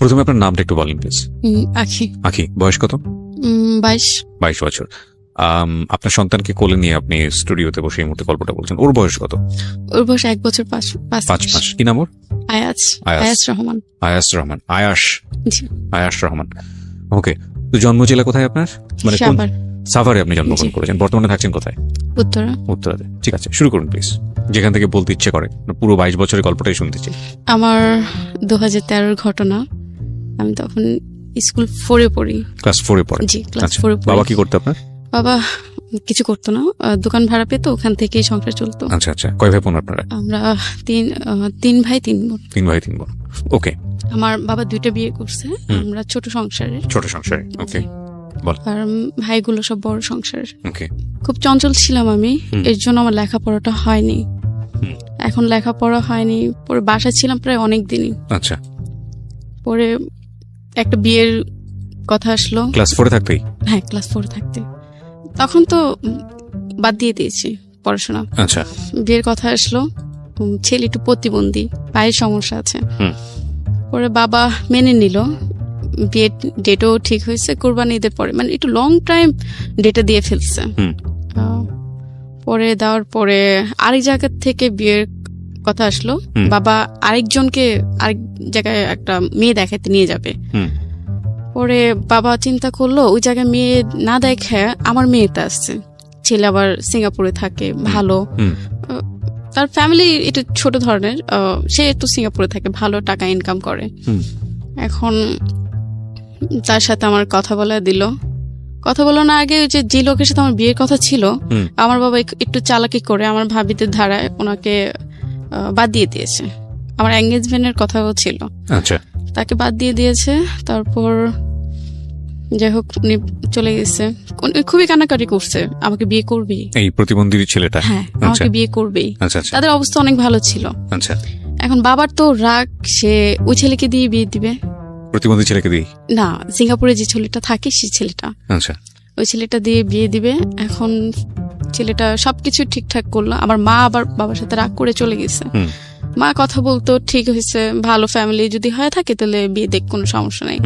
প্রথমে আপনার নামটা একটু বলেন প্লিজ আখি। আখি বয়স কত? বাইশ। বাইশ বছর। আপনার সন্তানকে কোলে নিয়ে আপনি স্টুডিওতে বসে এই মুহূর্তে গল্পটা বলছেন। ওর বয়স কত? ওর বয়স এক বছর পাঁচ পাঁচ মাস। কি নাম ওর? আয়াজ আয়াস। রহমান। আয়াস রহমান। আয়াস। আয়াস রহমান। ওকে তো জন্ম জেলা কোথায় আপনার? মানে কোন সাভারে। আপনি জন্মগ্রহণ করেছেন। বর্তমানে থাকছেন কোথায়? উত্তরা। উত্তরাতে। ঠিক আছে শুরু করুন প্লিজ যেখান থেকে বলতে ইচ্ছে করে। পুরো বাইশ বছরের গল্পটাই শুনতে চাই। আমার দু হাজার তেরোর ঘটনা। আমি তখন স্কুল ফোরে পড়ি। ক্লাস ফোরে পড়ে? জি ক্লাস আচ্ছা। ফোরে বাবা কি করতে আপনার? বাবা কিছু করতো না। দোকান ভাড়া পেতো ওখান থেকেই সংসার চলতো। আচ্ছা আচ্ছা। কয় ভাই বোন আপনারা? আমরা তিন তিন ভাই তিন বোন। তিন ভাই তিন বোন। ওকে আমার বাবা দুইটা বিয়ে করছে। আমরা ছোট সংসারে ছোট সংসারে ওকে আর ভাইগুলো সব বড় সংসার ওকে খুব চঞ্চল ছিলাম আমি। এর জন্য আমার লেখাপড়াটা হয়নি। এখন লেখাপড়া হয়নি। পরে বাসা ছিলাম প্রায় অনেক দিনই। আচ্ছা। পরে একটা বিয়ের কথা আসলো। ক্লাস ফোরে থাকতেই? হ্যাঁ ক্লাস ফোর থাকতে তখন তো বাদ দিয়ে দিয়েছি পড়াশোনা। আচ্ছা। বিয়ের কথা আসলো ছেলে একটু প্রতিবন্ধী পায়ের সমস্যা আছে। পরে বাবা মেনে নিল বিয়ের ডেটও ঠিক হয়েছে কোরবানি ঈদের পরে মানে একটু লং টাইম ডেটে দিয়ে ফেলছে। পরে দেওয়ার পরে আরেক জায়গা থেকে বিয়ের কথা আসলো বাবা আরেকজনকে আরেক জায়গায় একটা মেয়ে দেখাতে নিয়ে যাবে। পরে বাবা চিন্তা করল ওই জায়গায় মেয়ে না দেখে আমার মেয়েতে আসছে। ছেলে আবার সিঙ্গাপুরে থাকে ভালো। তার ফ্যামিলি একটু ছোট ধরনের সে একটু সিঙ্গাপুরে থাকে ভালো টাকা ইনকাম করে। এখন তার সাথে আমার কথা বলা দিল। কথা বলো না আগে ওই যে যে লোকের সাথে আমার বিয়ের কথা ছিল আমার বাবা একটু চালাকি করে আমার ভাবিতে ধারায় ওনাকে বাদ দিয়ে দিয়েছে। আমার এঙ্গেজমেন্টের কথাও ছিল। আচ্ছা। তাকে বাদ দিয়ে দিয়েছে তারপর যাই হোক উনি চলে গেছে। খুবই কান্নাকাটি করছে আমাকে বিয়ে করবেই এই প্রতিবন্ধী ছেলেটা? হ্যাঁ আচ্ছা। আমাকে বিয়ে করবেই। আচ্ছা আচ্ছা। তাদের অবস্থা অনেক ভালো ছিল। আচ্ছা। এখন বাবার তো রাগ সে ওই ছেলেকে দিয়ে বিয়ে দিবে। প্রতিবন্ধী ছেলেকে দিই না সিঙ্গাপুরে যে ছেলেটা থাকে সেই ছেলেটা। আচ্ছা। ওই ছেলেটা দিয়ে বিয়ে দিবে। এখন ছেলেটা সবকিছু ঠিকঠাক করল আমার মা আবার বাবার সাথে রাগ করে চলে গেছে। মা কথা বলতো ঠিক হয়েছে ভালো ফ্যামিলি যদি হয়ে থাকে তাহলে বিয়ে দেখ কোনো সমস্যা নেই।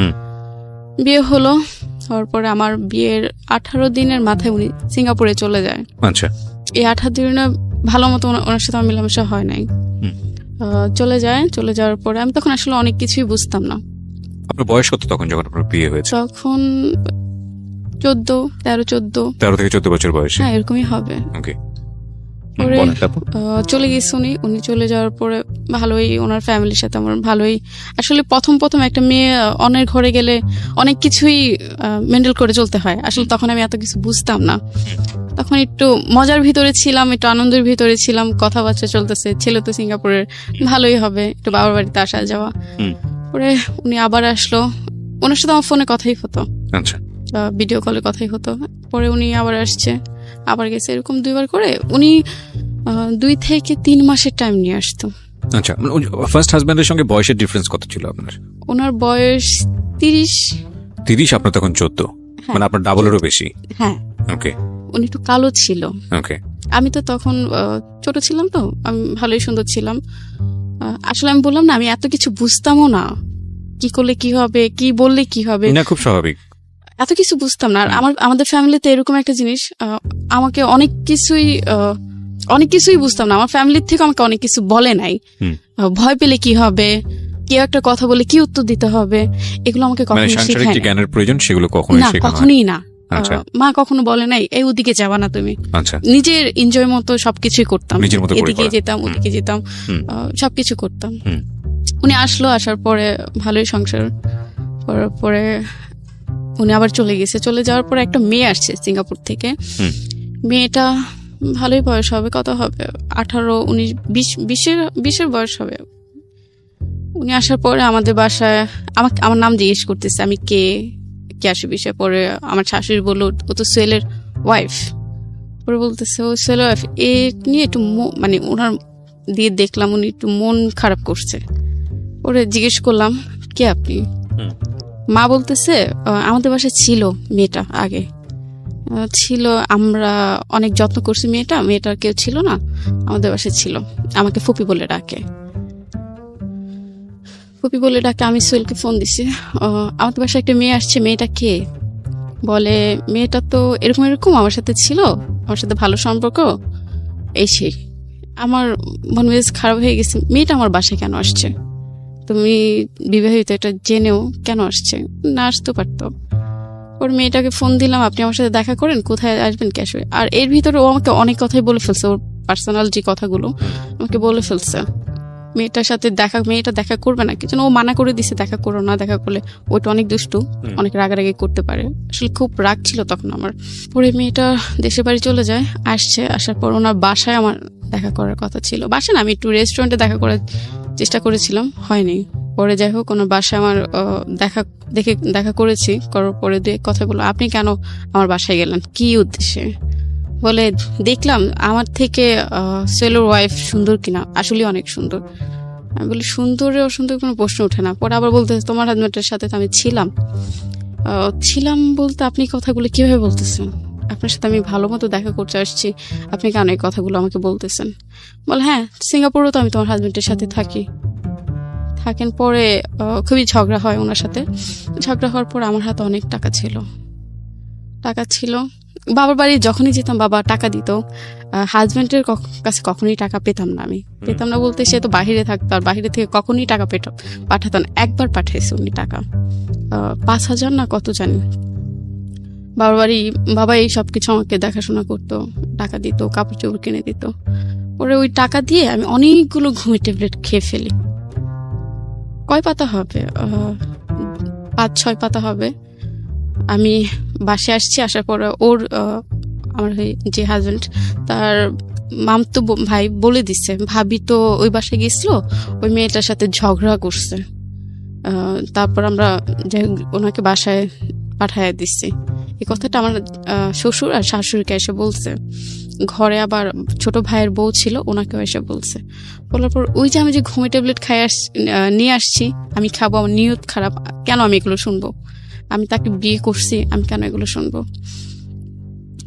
বিয়ে হলো হওয়ার পরে আমার বিয়ের আঠারো দিনের মাথায় উনি সিঙ্গাপুরে চলে যায়। আচ্ছা। এই আঠারো দিনে ভালো মতো ওনার সাথে আমার মেলামেশা হয় নাই। চলে যায় চলে যাওয়ার পরে আমি তখন আসলে অনেক কিছুই বুঝতাম না। আপনার বয়স কত তখন যখন আপনার বিয়ে হয়েছে? তখন চোদ্দ তেরো চোদ্দ। তেরো থেকে চোদ্দ বছর বয়সে? হ্যাঁ এরকমই হবে। ওকে। পরে- চলে গেছে উনি। উনি চলে যাওয়ার পরে ভালোই ওনার ফ্যামিলির সাথে আমার ভালোই আসলে প্রথম প্রথম একটা মেয়ে অন্যের ঘরে গেলে অনেক কিছুই মেন্ডেল করে চলতে হয়। আসলে তখন আমি এত কিছু বুঝতাম না। তখন একটু মজার ভিতরে ছিলাম একটু আনন্দের ভিতরে ছিলাম। কথাবার্তা চলতেছে ছেলে তো সিঙ্গাপুরের ভালোই হবে একটু বাবার বাড়িতে আসা যাওয়া। পরে উনি আবার আসলো। ওনার সাথে আমার ফোনে কথাই হতো। আচ্ছা। ভিডিও কলে কথাই হতো। পরে উনি আবার আসছে। আবার গেছে এরকম দুইবার করে। উনি দুই থেকে তিন মাসের টাইম নিয়ে আসতো। আচ্ছা ফার্স্ট হাজব্যান্ডের সঙ্গে বয়সের ডিফারেন্স কত ছিল আপনার? ওনার বয়স তিরিশ। তিরিশ আপনার তখন চোদ্দ। হ্যাঁ। মানে আপনার ডাবলেরও বেশি। হ্যাঁ। ওকে উনি একটু কালো ছিল। ওকে আমি তো তখন ছোট ছিলাম তো। আমি ভালোই সুন্দর ছিলাম। আসলে আমি বললাম না আমি এত কিছু বুঝতামও না। কি করলে কি হবে কি বললে কি হবে? না খুব স্বাভাবিক। এত কিছু বুঝতাম না। আর আমার আমাদের ফ্যামিলিতে এরকম একটা জিনিস আমাকে অনেক কিছুই অনেক কিছুই বুঝতাম না। আমার ফ্যামিলির থেকে আমাকে অনেক কিছু বলে নাই। ভয় পেলে কি হবে? কেউ একটা কথা বলে কি উত্তর দিতে হবে? এগুলো আমাকে মানে কখনো শেখায় জ্ঞানের প্রয়োজন সেগুলো কখনোই না কখনোই না। আচ্ছা। মা কখনো বলে নাই এই ওদিকে যাবা না তুমি। আচ্ছা। নিজের এনজয় মতো সবকিছুই করতাম। এদিকে যেতাম ওদিকে যেতাম সবকিছু করতাম। উনি আসলো আসার পরে ভালোই সংসার করার পরে উনি আবার চলে গেছে। চলে যাওয়ার পরে একটা মেয়ে আসছে সিঙ্গাপুর থেকে। মেয়েটা ভালোই বয়স হবে কত হবে? আঠারো উনিশ বিশ বিশের বিশের বয়স হবে। উনি আসার পরে আমাদের বাসায় আমাকে আমার নাম জিজ্ঞেস করতেছে আমি কে? কে আসে বিষয়ে? পরে আমার শাশুড়ি বলল ও তো সোয়েলের ওয়াইফ পরে বলতেছে ও সোয়েলের ওয়াইফ এ নিয়ে একটু মানে ওনার দিয়ে দেখলাম উনি একটু মন খারাপ করছে। ওরে জিজ্ঞেস করলাম কে আপনি। মা বলতেছে আমাদের বাসায় ছিল মেয়েটা আগে। ছিল, আমরা অনেক যত্ন করছি মেয়েটা মেয়েটার কেউ ছিল না, আমাদের বাসায় ছিল। আমাকে ফুপি বলে ডাকে। ফুপি বলে ডাকে, আমি সোহেলকে ফোন দিছি। আমাদের বাসায় একটা মেয়ে আসছে, মেয়েটা কে? বলে, মেয়েটা তো এরকম এরকম, আমার সাথে ছিল, আমার সাথে ভালো সম্পর্ক, এই সেই। আমার মন মেজাজ খারাপ হয়ে গেছে। মেয়েটা আমার বাসায় কেন আসছে? তুমি বিবাহিত এটা জেনেও কেন আসছে? না আসতে পারতো। ওর মেয়েটাকে ফোন দিলাম আপনি আমার সাথে দেখা করেন কোথায় আসবেন কি আসবে? আর এর ভিতরে ও আমাকে অনেক কথাই বলে ফেলছে ওর পার্সোনাল যে কথাগুলো আমাকে বলে ফেলছে। মেয়েটার সাথে দেখা মেয়েটা দেখা করবে না কিছু ও মানা করে দিছে দেখা করো না দেখা করলে ওইটা অনেক দুষ্টু। অনেক রাগারাগি করতে পারে। আসলে খুব রাগ ছিল তখন আমার। পরে মেয়েটা দেশের বাড়ি চলে যায় আসছে আসার পর ওনার বাসায় আমার দেখা করার কথা ছিল। বাসা না আমি একটু রেস্টুরেন্টে দেখা করার চেষ্টা করেছিলাম, হয়নি। পরে যাই হোক, কোনো বাসায় আমার দেখা, দেখে, দেখা করেছি, করার পরে দিয়ে কথা বলল, আপনি কেন আমার বাসায় গেলেন? কি উদ্দেশ্যে? বলে, দেখলাম আমার থেকে সেলোর ওয়াইফ সুন্দর কিনা আসলে অনেক সুন্দর। আমি বলি, সুন্দরে অসুন্দর কোনো প্রশ্ন ওঠে না। পরে আবার বলতে তোমার হাজবেন্ডের সাথে তো আমি ছিলাম। ছিলাম বলতে আপনি কথাগুলো কীভাবে বলতেছেন? আপনার সাথে আমি ভালো মতো দেখা করতে আসছি। আপনি কেন এই কথাগুলো আমাকে বলতেছেন? বল হ্যাঁ সিঙ্গাপুরেও তো আমি তোমার হাজবেন্ডের সাথে থাকি। থাকেন পরে খুবই ঝগড়া হয় ওনার সাথে। ঝগড়া হওয়ার পর আমার হাতে অনেক টাকা ছিল। টাকা ছিল। বাবার বাড়ি যখনই যেতাম বাবা টাকা দিত। হাজবেন্ডের কাছে কখনোই টাকা পেতাম না আমি। পেতাম না বলতে সে তো বাহিরে থাকতো আর বাহিরে থেকে কখনোই টাকা পেত পাঠাতো না। একবার পাঠিয়েছে উনি টাকা। পাঁচ হাজার না কত জানি। বাবার বাড়ি বাবা এই সব কিছু আমাকে দেখাশোনা করতো, টাকা দিত কাপড় চোপড় কিনে দিত। পরে ওই টাকা দিয়ে আমি অনেকগুলো ঘুমের ট্যাবলেট খেয়ে ফেলি। কয় পাতা হবে? পাঁচ, ছয় পাতা হবে। আমি বাসে আসছি, আসার পরে ওর আমার যে হাজব্যান্ড তার মাম তো ভাই বলে দিচ্ছে ভাবি তো ওই বাসায় গেছিল ওই মেয়েটার সাথে ঝগড়া করছে। তারপর আমরা যাই ওনাকে বাসায় পাঠায় দিচ্ছি এই কথাটা আমার শ্বশুর আর শাশুড়িকে এসে বলছে। ঘরে আবার ছোট ভাইয়ের বউ ছিল ওনাকেও এসে বলছে। বলার পর ওই যে আমি যে ঘুমে ট্যাবলেট খাই আস নিয়ে আসছি আমি খাব আমার নিয়ত খারাপ কেন আমি এগুলো শুনব? আমি তাকে বিয়ে করছি আমি কেন এগুলো শুনব?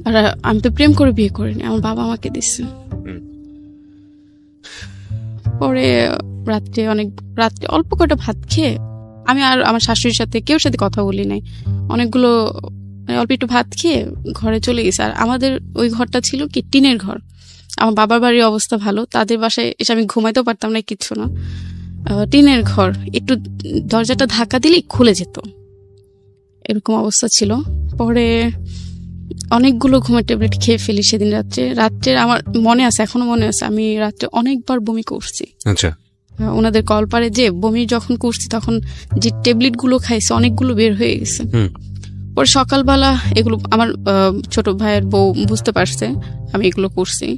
আর আমি তো প্রেম করে বিয়ে করিনি আমার বাবা আমাকে দিচ্ছে পরে রাত্রে অনেক রাত্রে অল্প কটা ভাত খেয়ে আমি আর আমার শাশুড়ির সাথে কেউ সাথে কথা বলি নাই। অনেকগুলো অল্প একটু ভাত খেয়ে ঘরে চলে গেছে। আর আমাদের ওই ঘরটা ছিল কি টিনের ঘর। আমার বাবার বাড়ির অবস্থা ভালো তাদের বাসায় এসে আমি ঘুমাইতেও পারতাম না কিচ্ছু না। টিনের ঘর একটু দরজাটা ধাক্কা দিলেই খুলে যেত। এরকম অবস্থা ছিল। পরে অনেকগুলো ঘুমের ট্যাবলেট খেয়ে ফেলি সেদিন রাত্রে। রাত্রে আমার মনে আছে এখনও মনে আছে আমি রাত্রে অনেকবার বমি করছি। আচ্ছা। ওনাদের কলপারে যে বমি যখন করছি তখন যে ট্যাবলেটগুলো খাইছে অনেকগুলো বের হয়ে গেছে। হুম। পরে সকালবেলা এগুলো আমার ছোট ভাইয়ের বউ বুঝতে পারছে আমি এগুলো করছি।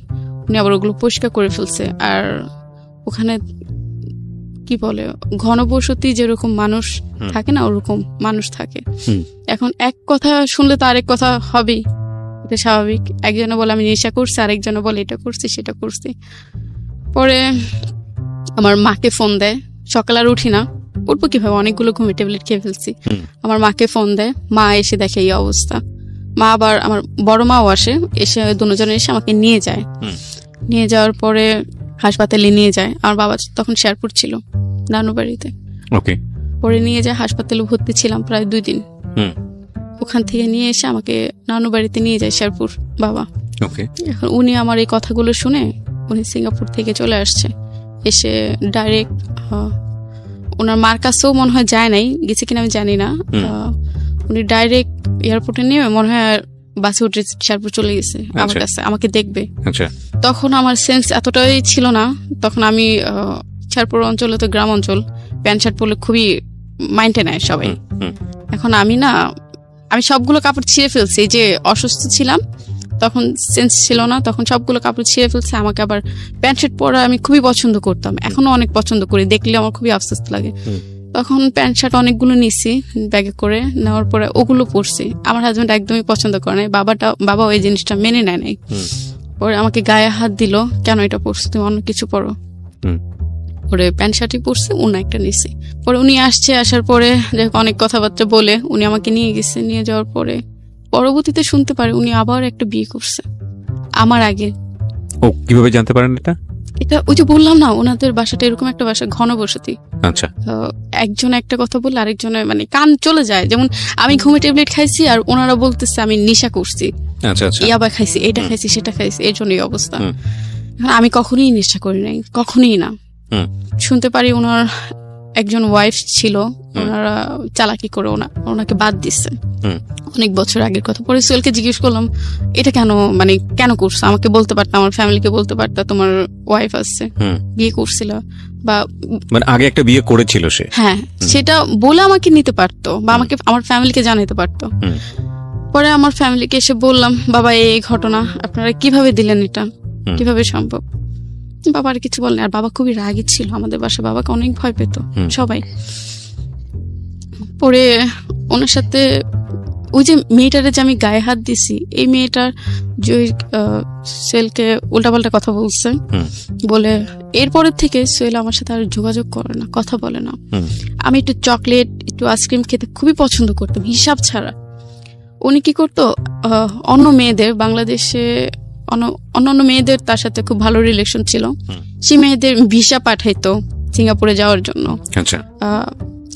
উনি আবার ওগুলো পরিষ্কার করে ফেলছে। আর ওখানে কি বলে ঘনবসতি যেরকম মানুষ থাকে না ওরকম মানুষ থাকে। এখন এক কথা শুনলে তো আরেক কথা হবেই। এটা স্বাভাবিক। একজনে বলে আমি নেশা করছি। আরেকজনে বলে এটা করছি সেটা করছি। পরে আমার মাকে ফোন দেয়। সকাল আর উঠি না। উঠবো কীভাবে? অনেকগুলো ঘুমে ট্যাবলেট খেয়ে ফেলছি। আমার মাকে ফোন দেয় মা এসে দেখে এই অবস্থা। মা আবার আমার বড় মাও আসে এসে দুজনে এসে আমাকে নিয়ে যায়। নিয়ে যাওয়ার পরে হাসপাতালে নিয়ে যায়। আমার বাবা তখন শেরপুর ছিল নানু বাড়িতে ওকে। পরে নিয়ে যায় হাসপাতালে ভর্তি ছিলাম প্রায় দুই দিন। হুম। ওখান থেকে নিয়ে এসে আমাকে নানু বাড়িতে নিয়ে যায় শেরপুর বাবা। ওকে। এখন উনি আমার এই কথাগুলো শুনে উনি সিঙ্গাপুর থেকে চলে আসছে। এসে ডাইরেক্ট ওনার মার কাছেও মনে হয় যায় নাই গেছে কিনা আমি জানি না। উনি ডাইরেক্ট এয়ারপোর্টে নিয়ে মনে হয় বাসে উঠে শেরপুর চলে গেছে আমার আচ্ছা। কাছে আমাকে দেখবে। আচ্ছা। তখন আমার সেন্স এতটাই ছিল না তখন আমি আহ, শেরপুর অঞ্চলে তো গ্রাম অঞ্চল প্যান্ট শার্ট পরলে খুবই মাইন্ডে নেয় সবাই। এখন আমি না আমি সবগুলো কাপড় ছিঁড়ে ফেলছি যে অসুস্থ ছিলাম তখন সেন্স ছিল না তখন সবগুলো কাপড় ছিঁড়ে ফেলছে আমাকে আবার প্যান্ট শার্ট পরা আমি খুবই পছন্দ করতাম। এখনও অনেক পছন্দ করি দেখলে আমার খুবই আফসোস লাগে। তখন প্যান্ট শার্ট অনেকগুলো নিছি ব্যাগে করে নেওয়ার পরে ওগুলো পরছি। আমার হাজব্যান্ড একদমই পছন্দ করে নাই বাবাটা বাবা ওই জিনিসটা মেনে নেয় নাই। পরে আমাকে গায়ে হাত দিল কেন এটা পরছো? তুমি অন্য কিছু পরো। পরে প্যান্ট শার্টই পরছে অন্য একটা নিছি। পরে উনি আসছে আসার পরে অনেক কথাবার্তা বলে উনি আমাকে নিয়ে গেছে নিয়ে যাওয়ার পরে পরবর্তীতে শুনতে পারে উনি আবার একটা বিয়ে করছে। আমার আগে। ও কীভাবে জানতে পারেন এটা? এটা ওই যে বললাম না ওনাদের বাসাটা এরকম একটা বাসা ঘন বসতি। আচ্ছা। একজন একটা কথা বললে আরেকজনের মানে কান চলে যায়। যেমন আমি ঘুমে ট্যাবলেট খাইছি আর ওনারা বলতেছে আমি নেশা করছি। আচ্ছা আচ্ছা। ইয়াবা খাইছি এটা খাইছি সেটা খাইছি। এই অবস্থা। হুম। আমি কখনোই নেশা করি নাই কখনোই না। শুনতে পারি ওনার একজন ওয়াইফ ছিল ওনারা চালাকি করে ওনা ওনাকে বাদ দিচ্ছে অনেক বছর আগের কথা। পরে সোহেলকে জিজ্ঞেস করলাম এটা কেন মানে কেন করছ? আমাকে বলতে পারতো আমার ফ্যামিলিকে বলতে পারতো তোমার ওয়াইফ আসছে বিয়ে করছিল বা মানে আগে একটা বিয়ে করেছিল সে? হ্যাঁ সেটা বলে আমাকে নিতে পারতো বা আমাকে আমার ফ্যামিলিকে জানাতে পারতো। পরে আমার ফ্যামিলিকে এসে বললাম বাবা এই এই ঘটনা আপনারা কীভাবে দিলেন এটা? কীভাবে সম্ভব? বাবা আর কিছু বলেন আর বাবা খুবই রাগী ছিল। আমাদের বাসা বাবাকে অনেক ভয় পেত সবাই। পরে ওনার সাথে ওই যে মেয়েটারে যে আমি গায়ে হাত দিছি এই মেয়েটার যে সোহেলকে উল্টাপাল্টা কথা বলছে বলে এরপরের থেকে সোহেল আমার সাথে আর যোগাযোগ করে না কথা বলে না। আমি একটু চকলেট একটু আইসক্রিম খেতে খুবই পছন্দ করতাম হিসাব ছাড়া। উনি কি করতো আহ, অন্য মেয়েদের বাংলাদেশে অন্যান্য মেয়েদের তার সাথে খুব ভালো রিলেশন ছিল। সে মেয়েদের ভিসা পাঠাইতো সিঙ্গাপুরে যাওয়ার জন্য। আচ্ছা।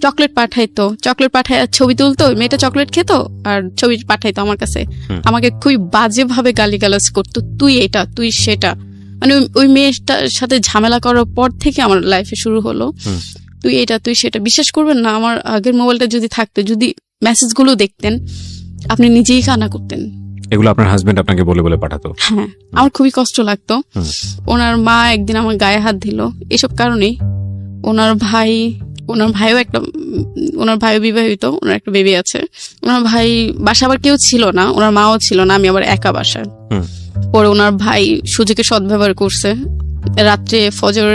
চকলেট পাঠাইতো। চকলেট পাঠায় ছবি তুলতো মেয়েটা চকলেট খেত আর ছবি পাঠাইতো আমার কাছে। আমাকে খুবই বাজে ভাবে গালিগালাজ করতো তুই এটা তুই সেটা। মানে ওই- ওই মেয়েটার সাথে ঝামেলা করার পর থেকে আমার লাইফে শুরু হলো। তুই এটা তুই সেটা বিশ্বাস করবেন না আমার আগের মোবাইলটা যদি থাকতো যদি মেসেজগুলো দেখতেন আপনি নিজেই কান্না করতেন। এগুলো আপনার হাজবেন্ড আপনাকে বলে বলে পাঠাতো। হ্যাঁ আমার খুবই কষ্ট লাগতো। ওনার মা একদিন আমার গায়ে হাত দিল এসব কারণেই। ওনার ভাই ওনার ভাইও একটা ওনার ভাইও বিবাহিত ওনার একটা বেবি আছে। ওনার ভাই বাসা আবার কেউ ছিল না ওনার মাও ছিল না আমি আবার একা বাসায়। পরে ওনার ভাই সুযোগে সদ্ব্যবহার করছে। রাত্রে ফজর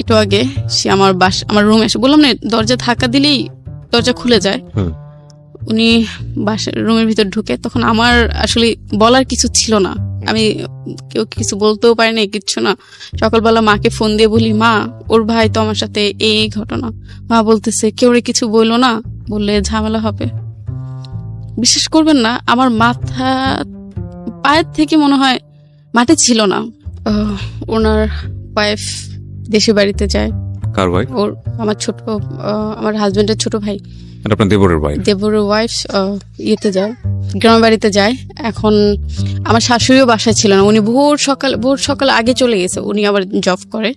একটু আগে সে আমার বাস আমার রুমে এসে বললাম না দরজা ধাক্কা দিলেই দরজা খুলে যায়। উনি বাসার রুমের ভিতর ঢুকে তখন আমার আসলে বলার কিছু ছিল না। আমি কেউ কিছু বলতেও পারি না কিচ্ছু না। সকালবেলা মাকে ফোন দিয়ে বলি, মা, ওর ভাই তো আমার সাথে এই ঘটনা। মা বলতেছে, কেউ রে কিছু বলল না? বললে, ঝামেলা হবে। বিশ্বাস করবেন না, আমার মাথা পায়ের থেকে মনে হয় মাঠে ছিল না। ওনার ওয়াইফ দেশে বাড়িতে যায়। কার ভাই ওর আমার ছোট আমার হাজবেন্ডের ছোট ভাই। এটা আপনার দেবরের ভাই দেবরের ওয়াইফ ইয়েতে যায় গ্রামের বাড়িতে যায়। এখন আমার শাশুড়িও বাসায় ছিল না। উনি ভোর সকাল ভোর সকাল আগে চলে গেছে। উনি আবার জব করে।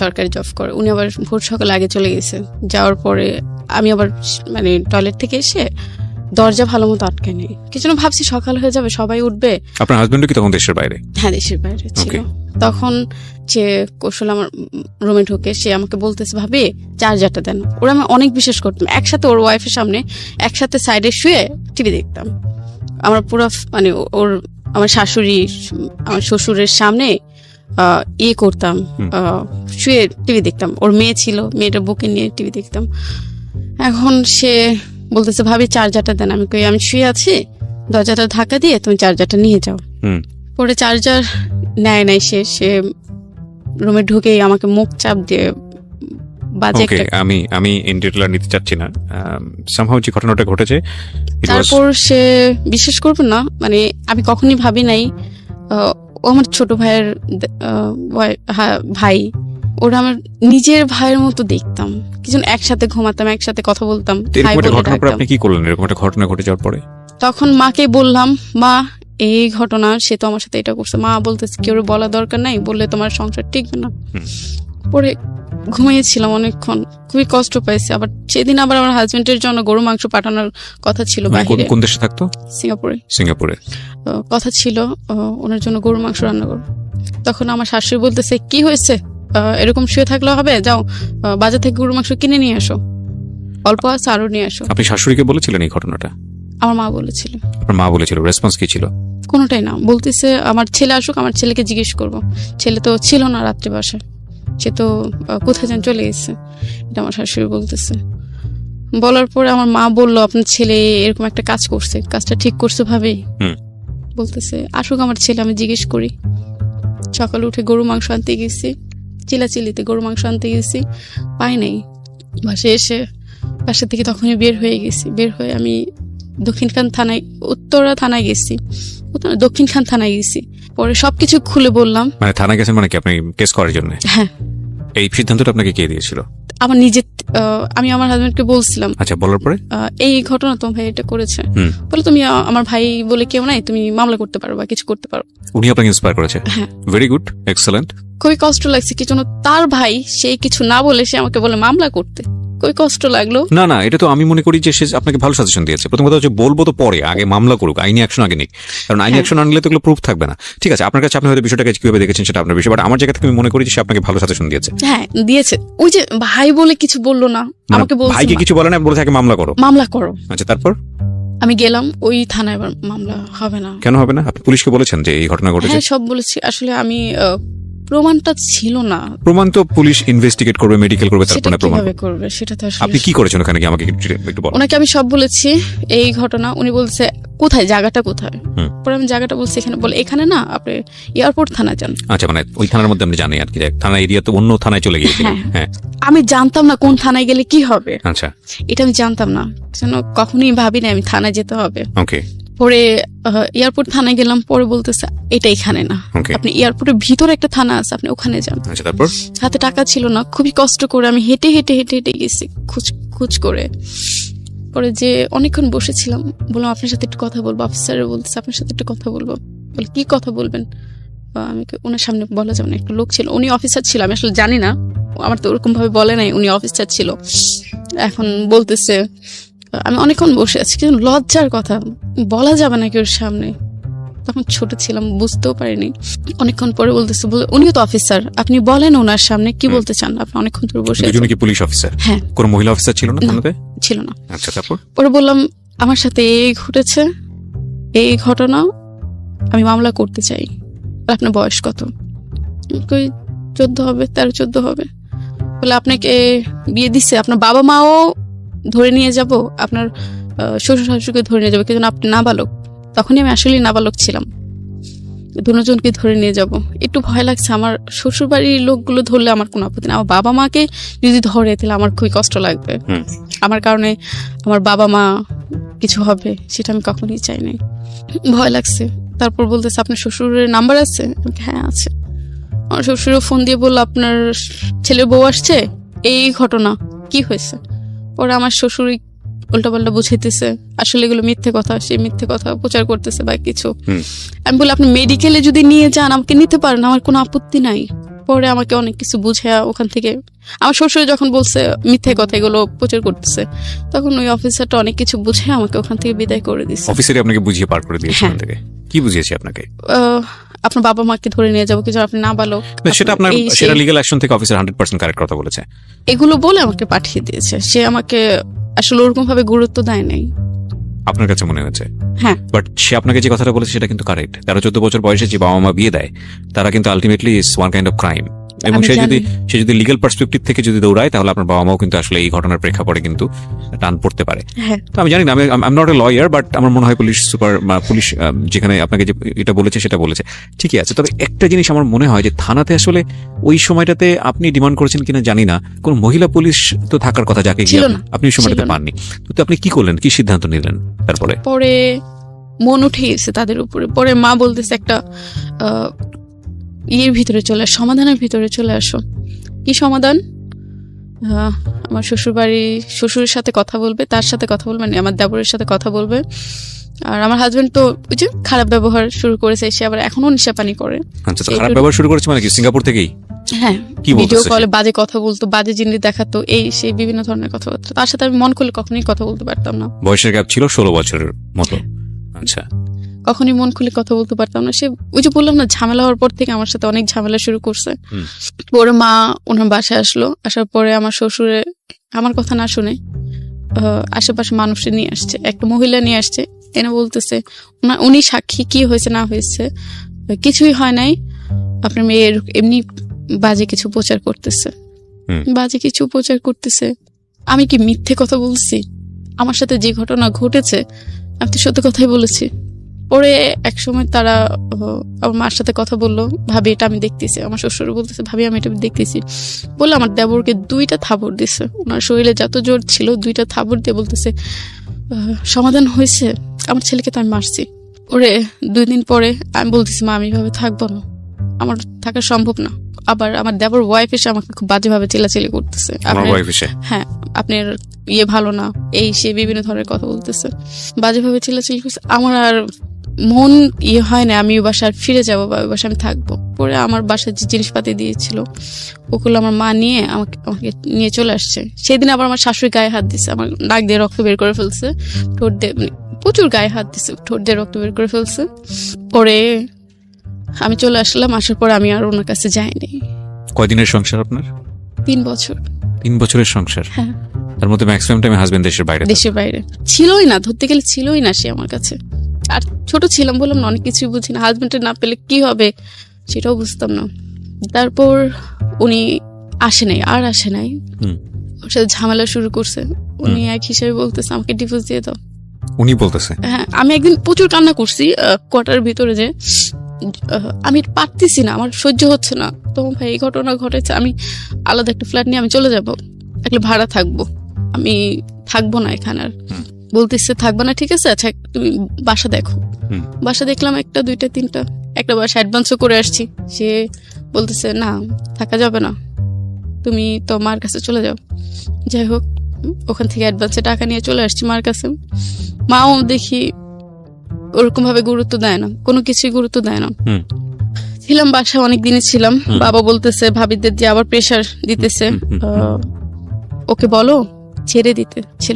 সরকারি জব করে। উনি আবার ভোর সকাল আগে চলে গেছে। যাওয়ার পরে আমি আবার মানে টয়লেট থেকে এসে দরজা ভালো মতো আটকে নেই কিছু না ভাবছি সকাল হয়ে যাবে সবাই উঠবে। আপনার হাজবেন্ডও কি তখন দেশের বাইরে? হ্যাঁ দেশের বাইরে ছিল। তখন যে কৌশল আমার রুমে ঢুকে সে আমাকে বলতেছে ভাবি চার্জারটা দেন। ওরা আমি অনেক বিশ্বাস করতাম একসাথে ওর ওয়াইফের সামনে একসাথে সাইডে শুয়ে টিভি দেখতাম। আমার পুরো মানে ওর আমার শাশুড়ি আমার শ্বশুরের সামনে ইয়ে করতাম। শুয়ে টিভি দেখতাম। ওর মেয়ে ছিল মেয়েটা বুকে নিয়ে টিভি দেখতাম। এখন সে বলতেছে ভাবি চার্জারটা দেন। আমি কই আমি শুয়ে আছি। দরজাটা ধাক্কা দিয়ে তুমি চার্জারটা নিয়ে যাও। হুম। পরে চার্জার নেয় নাই সে সে রুমে ঢুকেই আমাকে মুখ চাপ দিয়ে বাজে ওকে আমি আমি ইন নিতে চাচ্ছি না। সামহাউ যে ঘটনাটা ঘটেছে তারপর সে বিশ্বাস করবেন না মানে আমি কখনই ভাবি নাই। ও আমার ছোট ভাইয়ের ভাই। ওরা আমার নিজের ভাইয়ের মতো দেখতাম। কিছু একসাথে ঘুমাতাম একসাথে কথা বলতাম তো ভাই এরকম একটা ঘটনার পর আপনি কি করলেন? এরকম একটা ঘটনা ঘটে যাওয়ার পরে? তখন মাকে বললাম মা এই ঘটনা সে তো আমার সাথে এটা করছে। মা বলতেছে কেউ বলা দরকার নাই? বললে তোমার সংসার টিকবে না। পরে ঘুমিয়েছিলাম অনেকক্ষণ। খুবই কষ্ট পাইছি। আবার সেদিন আবার আমার হাজবেন্ডের জন্য গরু মাংস পাঠানোর কথা ছিল মানে কোন- দেশে থাকতো? সিঙ্গাপুরে। সিঙ্গাপুরে। কথা ছিল ওনার জন্য গরু মাংস রান্না করো তখন আমার শাশুড়ি বলতেছে কি হয়েছে? এরকম শুয়ে থাকলে হবে যাও বাজার থেকে গরু মাংস কিনে নিয়ে আসো অল্প আছে আরও নিয়ে আসো আপনি শাশুড়িকে বলেছিলেন এই ঘটনাটা? আমার মা বলেছিল। আপনার মা বলেছিল রেসপন্স কি ছিল? কোনোটাই না বলতেছে আমার ছেলে আসুক আমার ছেলেকে জিজ্ঞেস করব। ছেলে তো ছিল না রাত্রে বাসায় সে তো কোথায় যেন চলে গেছে এটা আমার শাশুড়ি বলতেছে। বলার পরে আমার মা বলল আপনার ছেলে এরকম একটা কাজ করছে কাজটা ঠিক করছে ভাবে হুম। বলতেছে আসুক আমার ছেলে আমি জিজ্ঞেস করি। সকালে উঠে গরু মাংস আনতে গেছি। চিলাচিলিতে গরু মাংস আনতে গেছি পাই নাই। বাসে এসে বাসা থেকে তখনই বের হয়ে গেছি। বের হয়ে আমি দক্ষিণখান থানায় উত্তরা থানায় গেছি। দক্ষিণখান থানায় গেছি। পরে সবকিছু খুলে বললাম। মানে থানায় গেছেন মানে কি আপনি কেস করার জন্য? হ্যাঁ। এই সিদ্ধান্তটা আপনাকে কে দিয়েছিল? আমার নিজের আমি আমার হাজবেন্ডকে বলছিলাম আচ্ছা বলার পরে? এই ঘটনা তোমার ভাই এটা করেছে। বলে তুমি আমার ভাই বলে কেউ নাই তুমি মামলা করতে পারো বা কিছু করতে পারো। উনি আপনাকে ইন্সপায়ার করেছে? হ্যাঁ। ভেরি গুড এক্সেলেন্ট খুবই কষ্ট লাগছে কি জন্য তার ভাই সেই কিছু না বলে সে আমাকে বলে মামলা করতে। খুবই কষ্ট লাগল? না না এটা তো আমি মনে করি যে সে আপনাকে ভালো সাজেশন দিয়েছে। প্রথম কথা হচ্ছে বলব তো পরে আগে মামলা করুক আইনি অ্যাকশন আগে নিক। কারণ আইনি। অ্যাকশন আনলে তো এগুলো প্রুফ থাকবে না। ঠিক আছে আপনার কাছে আপনি হয়তো বিষয়টাকে কীভাবে দেখেছেন সেটা আপনার বিষয় বাট আমার জায়গা থেকে আমি মনে করি যে সে আপনাকে ভালো সাজেশন দিয়েছে। হ্যাঁ দিয়েছে। ওই যে ভাই বলে কিছু বলল না আমাকে বলছে ভাইকে কিছু বলে না বলে থাকে মামলা করো। মামলা করো। আচ্ছা তারপর? আমি গেলাম ওই থানায় মামলা হবে না। কেন হবে না? আপনি পুলিশকে বলেছেন যে এই ঘটনা ঘটেছে? হ্যাঁ সব বলেছি। আসলে আমি প্রমাণটা ছিল না। প্রমাণ তো পুলিশ ইনভেস্টিগেট করবে মেডিকেল করবে সেটা তারপরে প্রমাণ। কীভাবে করবে সেটা তো আসলে আপনি কি করেছেন ওখানে গিয়ে? আমাকে একটু একটু বলুন। ওনাকে আমি সব বলেছি এই ঘটনা। উনি বলছে কোথায়? জায়গাটা কোথায়? হুম। পরে আমি জায়গাটা বলছি এখানে বলে এখানে না আপনি এয়ারপোর্ট থানা যান। আচ্ছা মানে ওই থানার মধ্যে আপনি জানেন আর কি যে থানা এরিয়া তো অন্য থানায় চলে গিয়েছিলেন হ্যাঁ। হ্যাঁ। আমি জানতাম না কোন থানায় গেলে কি হবে। আচ্ছা। এটা আমি জানতাম না। যেন কখনোই ভাবি না আমি থানায় যেতে হবে। ওকে পরে এয়ারপোর্ট থানায় গেলাম পরে বলতেছে এটা এখানে না। আপনি এয়ারপোর্টের ভিতরে একটা থানা আছে আপনি ওখানে যান। আচ্ছা হাতে টাকা ছিল না খুবই কষ্ট করে আমি হেঁটে হেঁটে হেঁটে হেঁটে গেছি খুঁজ খুঁজ করে। পরে যে অনেকক্ষণ বসেছিলাম বললাম আপনার সাথে একটু কথা বলব। অফিসারে বলতেছে আপনার সাথে একটু কথা বলব। বলে কি কথা বলবেন? আমি কি- ওনার সামনে বলা যাবে না একটা লোক ছিল। উনি অফিসার ছিল আমি আসলে জানি না। আমার তো ওরকম ভাবে বলে নাই উনি অফিসার ছিল। এখন বলতেছে আমি অনেকক্ষণ বসে আছি কিন্তু লজ্জার কথা বলা যাবে না কেউ সামনে। তখন ছোট ছিলাম বুঝতেও পারিনি। অনেকক্ষণ পরে বলতেছে বলে উনিও তো অফিসার আপনি বলেন ওনার সামনে কি বলতে চান? আপনি অনেকক্ষণ ধরে বসে দুজনে। কি পুলিশ অফিসার? হ্যাঁ। কোনো মহিলা অফিসার ছিল না। থানাতে ছিল না। আচ্ছা তারপর? পরে বললাম আমার সাথে এই ঘটেছে এই ঘটনা আমি মামলা করতে চাই। আপনার বয়স কত? কই চোদ্দ হবে তেরো চোদ্দ হবে। বলে আপনাকে বিয়ে দিচ্ছে আপনার বাবা মাও ধরে নিয়ে যাব আপনার শ্বশুর শাশুড়িকে ধরে নিয়ে যাব কিন্তু আপনি নাবালক তখনই আমি আসলে নাবালক ছিলাম। দুজনকে ধরে নিয়ে যাব। একটু ভয় লাগছে আমার শ্বশুর বাড়ির লোকগুলো ধরলে আমার কোনো আপত্তি না আমার বাবা মাকে যদি ধরে তাহলে আমার খুবই কষ্ট লাগবে। আমার কারণে আমার বাবা মা কিছু হবে সেটা আমি কখনোই চাই নাই। ভয় লাগছে। তারপর বলতেছে আপনার শ্বশুরের নাম্বার আছে? হ্যাঁ আছে। আমার শ্বশুরও ফোন দিয়ে বলল আপনার ছেলের বউ আসছে? এই ঘটনা কি হয়েছে? পরে আমার শ্বশুর উল্টাপাল্টা বুঝাইতেছে। আসলে এগুলো মিথ্যে কথা সেই মিথ্যে কথা প্রচার করতেছে বা কিছু। আমি বলি আপনি মেডিকেলে যদি নিয়ে যান আমাকে নিতে পারেন আমার কোনো আপত্তি নাই। পরে আমাকে অনেক কিছু বুঝে ওখান থেকে আমার শ্বশুর যখন বলছে মিথ্যে কথা এগুলো প্রচার করতেছে তখন ওই অফিসারটা অনেক কিছু বুঝে আমাকে ওখান থেকে বিদায় করে দিছে। অফিসারই আপনাকে বুঝিয়ে পার করে দিয়েছে হ্যাঁ। ওখান থেকে। কি বুঝিয়েছে আপনাকে? আপনার বাবা মাকে ধরে নিয়ে যাব কিছু আপনি না বালো। সেটা আপনার সেটা লিগ্যাল অ্যাকশন থেকে অফিসার হান্ড্রেড পার্সেন্ট কারেক্ট কথা বলেছে। এগুলো বলে আমাকে পাঠিয়ে দিয়েছে। সে আমাকে আসলে ওরকম ভাবে গুরুত্ব দেয় নাই। আপনার কাছে মনে হয়েছে? হ্যাঁ। বাট সে আপনাকে যে কথাটা বলেছে সেটা কিন্তু কারেক্ট তারা চোদ্দ বছর বয়সে যে বাবা মা বিয়ে দেয় তারা কিন্তু ultimately is one kind of crime এবং সে যদি সে যদি লিগ্যাল পার্সপেক্টিভ থেকে যদি দৌড়ায় তাহলে আপনার বাবা মাও কিন্তু আসলে এই ঘটনার প্রেক্ষাপটে কিন্তু টান পড়তে পারে। হ্যাঁ। তো আমি জানি না আমি I not a lawyer but আমার মনে হয় পুলিশ সুপার পুলিশ যেখানে আপনাকে যে এটা বলেছে সেটা বলেছে। ঠিকই আছে তবে একটা জিনিস আমার মনে হয় যে থানাতে আসলে ওই সময়টাতে আপনি ডিমান্ড করেছেন কিনা জানি না। কোন মহিলা পুলিশ তো থাকার কথা যাকে গিয়ে আপনি-। ওই সময়টাতে পাননি। তো আপনি কি করলেন? কি সিদ্ধান্ত নিলেন তারপরে? পরে মন উঠে গেছে তাদের উপরে। পরে মা বলতেছে একটা ইয়ের ভিতরে চলে আস সমাধানের ভিতরে চলে আসো। কি সমাধান? আমার শ্বশুর বাড়ি শ্বশুরের সাথে কথা বলবে তার সাথে কথা বলবে মানে আমার দেবরের সাথে কথা বলবে। আর আমার হাজবেন্ড তো ওই যে খারাপ ব্যবহার শুরু করেছে সে আবার এখনও নেশা পানি করে। আচ্ছা তো খারাপ ব্যবহার শুরু করেছে মানে কি সিঙ্গাপুর থেকেই? হ্যাঁ ভিডিও কলে বাজে কথা বলতো বাজে জিনিস দেখাতো এই সেই বিভিন্ন ধরনের কথাবার্তা। তার সাথে আমি মন করলে কখনোই কথা বলতে পারতাম না। বয়সের গ্যাপ ছিল ষোলো বছরের মতো। আচ্ছা। কখনই মন খুলে কথা বলতে পারতাম না। সে ওই যে বললাম না ঝামেলা হওয়ার পর থেকে আমার সাথে অনেক ঝামেলা শুরু করছে। পরে মা ওনার বাসায় আসলো আসার পরে আমার শ্বশুরে আমার কথা না শুনে আশেপাশে মানুষে নিয়ে আসছে একটা মহিলা নিয়ে আসছে। এনে বলতেছে উনি সাক্ষী কি হয়েছে না হয়েছে কিছুই হয় নাই। আপনার মেয়ের এমনি বাজে কিছু প্রচার করতেছে। বাজে কিছু প্রচার করতেছে। আমি কি মিথ্যে কথা বলছি? আমার সাথে যে ঘটনা ঘটেছে আমি তো সত্য কথাই বলেছি। পরে এক সময় তারা আমার মার সাথে কথা বলল ভাবি এটা আমি দেখতেছি। আমার শ্বশুর বলতেছে ভাবি আমি এটা দেখতেছি। বলল আমার দেবরকে দুইটা থাবর দিছে। ওনার শরীরে যত জোর ছিল দুইটা থাবর দিয়ে বলতেছে সমাধান হয়েছে। আমার ছেলেকে তো আমি মারছি। ওরে দুই দিন পরে আমি বলতেছি মা আমি এভাবে থাকব না। আমার থাকা সম্ভব না। আবার আমার দেবর ওয়াইফ এসে আমাকে খুব বাজেভাবে চিলাচিলি করতেছে। হ্যাঁ আপনার ইয়ে ভালো না এই সে বিভিন্ন ধরনের কথা বলতেছে। বাজেভাবে চিল্লাচিল্লি করছে। আমার আর মন ইয়ে হয় না আমি ওই বাসায় ফিরে যাব বা ওই বাসায় আমি থাকব। পরে আমার বাসায় যে জিনিসপাতি দিয়েছিল ওগুলো আমার মা নিয়ে আমাকে আমাকে নিয়ে চলে আসছে। সেদিন আবার আমার শাশুড়ি গায়ে হাত দিছে আমার নাক দিয়ে রক্ত বের করে ফেলছে ঠোঁট দিয়ে মানে প্রচুর গায়ে হাত দিছে ঠোঁট দিয়ে রক্ত বের করে ফেলছে। পরে আমি চলে আসলাম আসার পর আমি আর ওনার কাছে যাইনি। কয়দিনের সংসার আপনার? তিন বছর। তিন বছরের সংসার? হ্যাঁ। তার মধ্যে ম্যাক্সিমাম টাইম হাজবেন্ড দেশের বাইরে দেশের বাইরে। ছিলই না ধরতে গেলে ছিলই না সে আমার কাছে। আর ছোট ছিলাম বললাম না অনেক কিছুই বুঝি না। হাজবেন্ডের না পেলে কি হবে সেটাও বুঝতাম না। তারপর উনি আসে নাই আর আসে নাই। ওর সাথে ঝামেলা শুরু করছে। উনি এক হিসেবে বলতেছে আমাকে ডিভোর্স দিয়ে দাও। উনি বলতেছে? হ্যাঁ আমি একদিন প্রচুর কান্না করছি কোয়ার্টার ভিতরে যে আমি পারতেছি না আমার সহ্য হচ্ছে না। তো ভাই এই ঘটনা ঘটেছে আমি আলাদা একটা ফ্ল্যাট নিয়ে আমি চলে যাব একটা ভাড়া থাকব। আমি থাকব না এখানে আর। বলতেছে থাকবে না ঠিক আছে? আচ্ছা তুমি বাসা দেখো। বাসা দেখলাম একটা দুইটা তিনটা। একটা বাসা অ্যাডভান্সও করে আসছি। সে বলতেছে না থাকা যাবে না। তুমি তো মার কাছে চলে যাও। যাই হোক ওখান থেকে অ্যাডভান্সে টাকা নিয়ে চলে আসছি মার কাছে। মাও দেখি ওরকম ভাবে গুরুত্ব দেয় না কোনো কিছুই গুরুত্ব দেয় না। ছিলাম বাসা অনেক দিনই ছিলাম বাবা বলতেছে ভাবিদের যে আবার প্রেশার দিতেছে। ওকে বলো ছেড়ে দিতে ছেলে